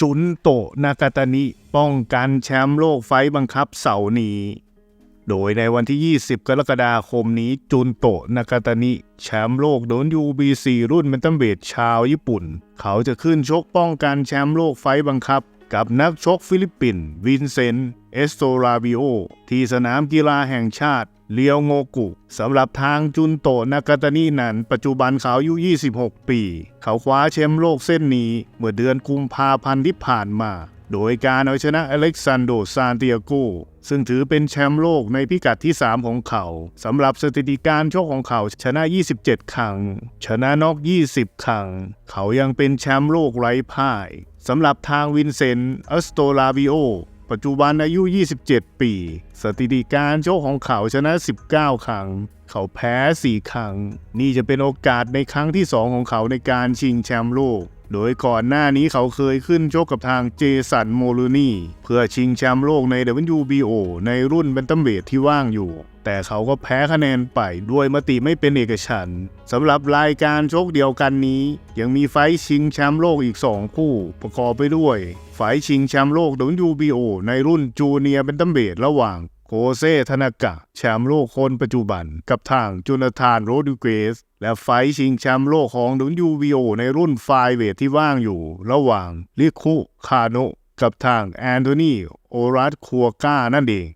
จุนโตนากาตานิป้องกันแชมป์โลกไฟบังคับเสาร์นี้ โดยในวันที่ 20 กรกฎาคมนี้จุนโตนากาตานิแชมป์โลกโดน UBC รุ่นเมนตัมเบดชาวญี่ปุ่น เขาจะขึ้นชกป้องกันแชมป์โลกไฟบังคับ กับนักชกฟิลิปปินส์วินเซนต์เอสโตราบิโอ ที่สนามกีฬาแห่งชาติเลียวโงกุสำหรับทางจุนโตนากาตานินั้น ปัจจุบันเขาอายุ 26 ปี เขาคว้าแชมป์โลกเส้นนี้ เมื่อเดือนกุมภาพันธ์ที่ผ่านมา โดยการเอาชนะอเล็กซานโดซานเตียโกซึ่งถือเป็นแชมป์โลกในพิกัดที่ 3 ของเขาสำหรับสถิติการชกของเขาชนะ 27 ครั้ง ชนะนอก 20 ครั้ง เขายังเป็นแชมป์โลกไร้พ่าย สำหรับทางวินเซนต์อัสโตลาวิโอปัจจุบันอายุ 27 ปี สถิติการโชคของเขาชนะ 19 ครั้ง เขาแพ้ 4 ครั้ง นี่จะเป็นโอกาสในครั้งที่ 2 ของเขาในการชิงแชมป์โลก โดยก่อนหน้านี้เขาเคยขึ้นชกกับทางเจสันโมลูนีเพื่อชิงแชมป์โลกใน WBO ในรุ่นแบนตัมเวทที่ว่างอยู่ แต่เขาก็แพ้คะแนนไปด้วยมติไม่เป็นเอกฉันท์สำหรับรายการชกเดียวกันนี้ ยังมีไฟชิงแชมป์โลกอีก 2 คู่ ประกอบไปด้วย ไฟชิงแชมป์โลก WBO ในรุ่นจูเนียร์แบนตัมเวทระหว่างโคเซธนากะ แชมป์โลกคนปัจจุบัน กับทางจูนาธานโรดิเกส และไฟชิงแชมป์โลกของ WBO ในรุ่นไฟเวทที่ว่างอยู่ ระหว่างลิคุคาโนกับทางแอนโทนีโอรัสคัวก้านั่นเอง